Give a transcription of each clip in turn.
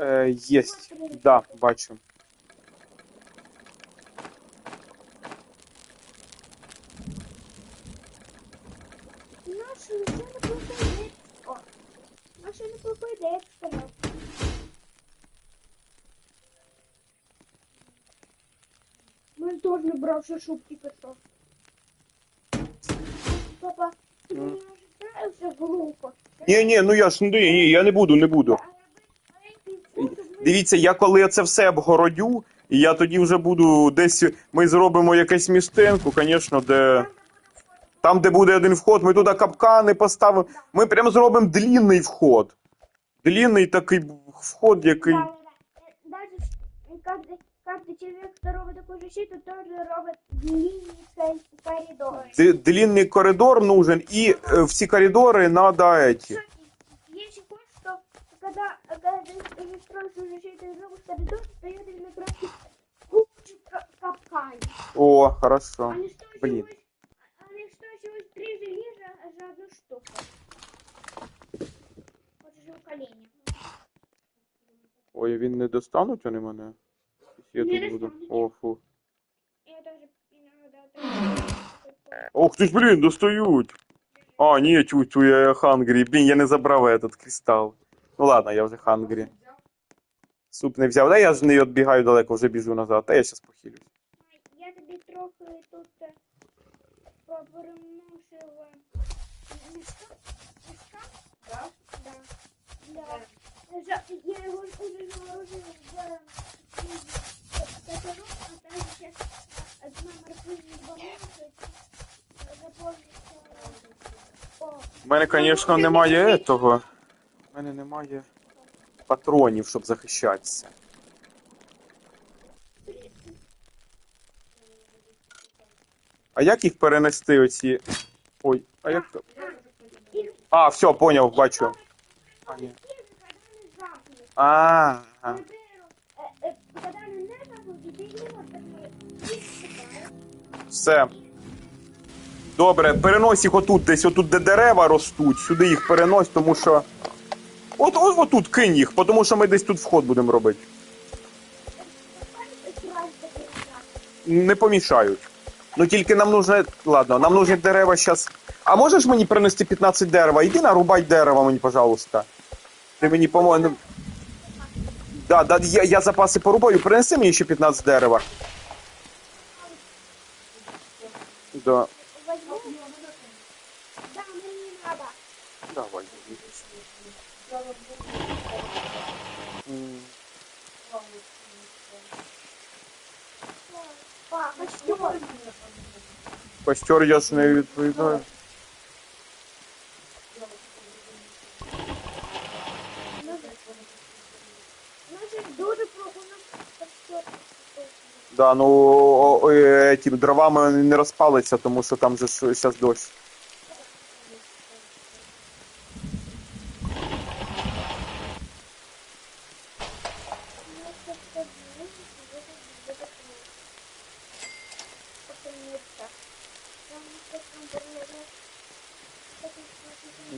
Е, єсть. Да, бачу. Наша неплохой дед. О, дед сказав. Ми теж не брав ще шубки пішов. Папа, ти Ну. мені вже нравився глупо. Ні, ні, ну я ж ні, ні, я не буду, не буду. А робити маленький фото, Дивіться, я коли це все обгородю, і я тоді вже буду десь. Ми зробимо якесь містенку, звісно, де. Там, де буде один вход, ми туди капкани поставимо. Ми прямо зробимо длінний вход. Длінний такий вход, який. Да, да, да. Э, Даже с- каждый, каждый человек, кто робит такую защиту, тоже робит длинный кор- коридор. д- Длінний коридор нужен, і е, в ці коридори треба эти. когда, когда ты не строишь свою защиту и зробишь коридор, то я тебе накрасить кучу ка- капканов. О, хорошо. Они стоят Блин. всего, они стоят всего три железа за одну штуку. Вот же у колени. Ой, він не достануть вони мене. Я Не тут буду. достануть. О, фу. Я даже иногда так- Ох ти ж, блін, достають. А, ні, тю, тю, я хангрі. Блін, я не забрав этот кристал. Ну ладно, я вже хангрі. Суп не взяв. Да я ж не відбігаю далеко, вже біжу назад. Та я зараз похилюсь. Я тобі трохи тут повернувшила мішка. Мішка? Да. Да. Да. Я його уже заложила в каталог, а там ще одна морковина заповниться. У мене, звісно, немає этого. У мене немає патронів, щоб захищатися. А як їх перенести оці. Ой, а як то. їх А, все, поняв, бачу. А, ні. коли вони жахнуть. А, ага. Например, э, э, когда они не забудут, ты не можешь такой, их собираешь. Все. Добре, перенось їх отут, десь отут, де дерева ростуть, сюди їх перенось, тому що. От, от отут кинь їх, тому що ми десь тут вход будемо робити. Не помішають. Ну тільки нам нужно. Ладно, нам нужні дерева зараз. А можеш мені принести 15 дерева? Іди нарубай дерева мені, пожалуйста. Ти мені поможеш. Да, да, я, я запаси порубаю, принеси мені ще 15 дерева. Да. Возьму. Да, мне не надо. Давай. Па, костер. Я ж. Да, ну о, е, дровами не розпалиться, тому що там же зараз дощ. У нас костер есть, вот это вот это. Покормиться.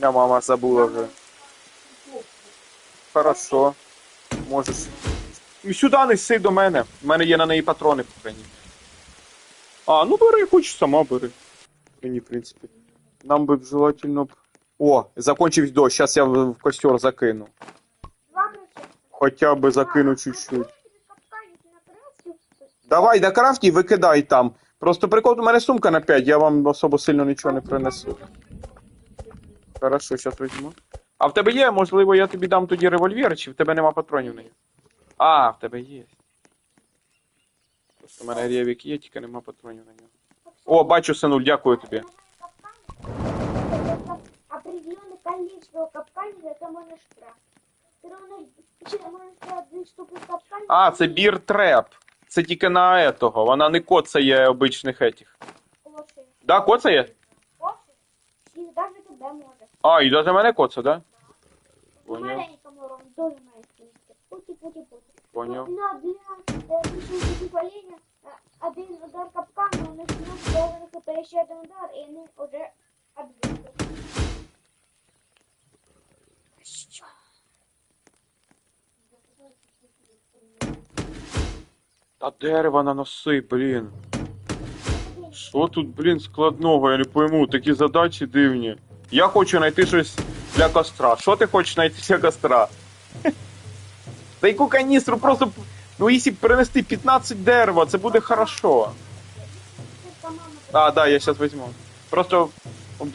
Я мама забула вже. Хорошо. Можеш. І сюди неси до мене. У мене є на неї патрони по крайній. А, ну бери, хоч сама бери. Мені, в принципі. Нам би б желательно б. О, закончився дощ, зараз я в в костер закину. Хоча б закину чуть-чуть. Давай, до крафті і викидай там. Просто прикол, у мене сумка на 5, я вам особо сильно нічого не принесу. Хорошо, зараз візьму. А в тебе є, можливо, я тобі дам тоді револьвер, чи в тебе нема патронів на нього? А, в тебе є. Просто в мене ревік є, тільки нема патронів на нього. О, бачу, синуль, дякую тобі. А, це бір треп. Це тільки на етого, вона не коцає обичних етіх. Лошадь. Да, коцає? Лошадь. И даже тебя может. А, і даже мене коце, да? Ну, Понял. маленькому ровно тоже моя спичка. Пути-пути-пути. Понял. Но для э, пришельцев поколения э, один удар капкана, он начнет должен это еще один удар, и они уже отбили. Що? Та дерева наноси, блін. Що тут, блін, складного, я не пойму, такі задачі дивні. Я хочу знайти щось для костра. Що ти хочеш знайти для костра? Та яку каністру, просто. Ну, якщо принести 15 дерева, це буде хорошо. А, да, я сейчас возьму. Просто,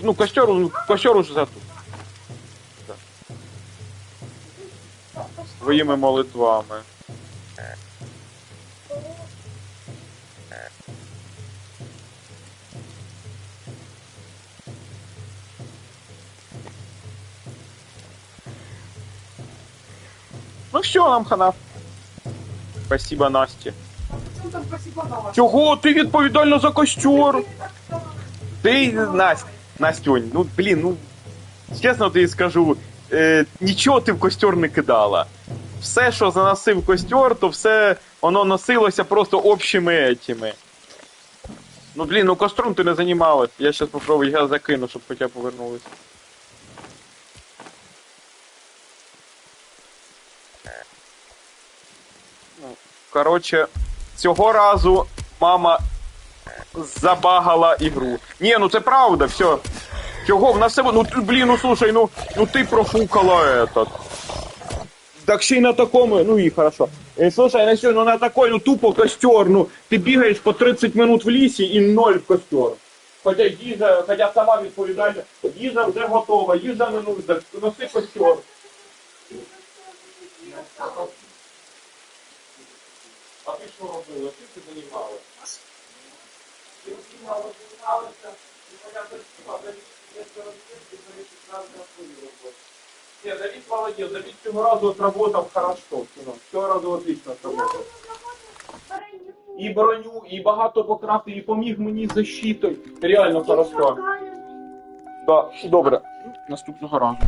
ну, костер, ну, костер уже за тут. Своїми молитвами. Ну все, нам хана. Спасибо, Насті. Чого? Ти відповідальна за костер? Ти, Настя, Настюнь, ну блін, ну чесно тобі скажу, е, нічого ти в костер не кидала. Все, що заносив костер, то все воно носилося просто общими етими. Ну блін, ну костром ти не займалась. Я зараз попробую, я закину, щоб хоча повернулися. Коротше, цього разу мама забагала ігру. Ні, ну це правда, все. Чого в нас все. Ну ти, блін, ну слушай, ну, ну ти профукала этот. Так ще й на такому, ну і хорошо. Е, слушай, Настю, ну на такой, ну тупо костер, ну ти бігаєш по 30 минут в лісі і ноль в костер. Хоча їжа, хоча сама відповідальна, їжа вже готова, їжа не нужна, носи костер. А ти що робила? Чим ти займалася? Ти знімала, займалася, і понятно, що якщо розбірки, то я сразу на свою роботу. Ні, Давид молодець, Давид цього разу отработав хорошо. Цього разу отлично отработав. І броню, і багато покрафтив, і поміг мені защитою. Реально хорошо. Да, добре. Наступного разу.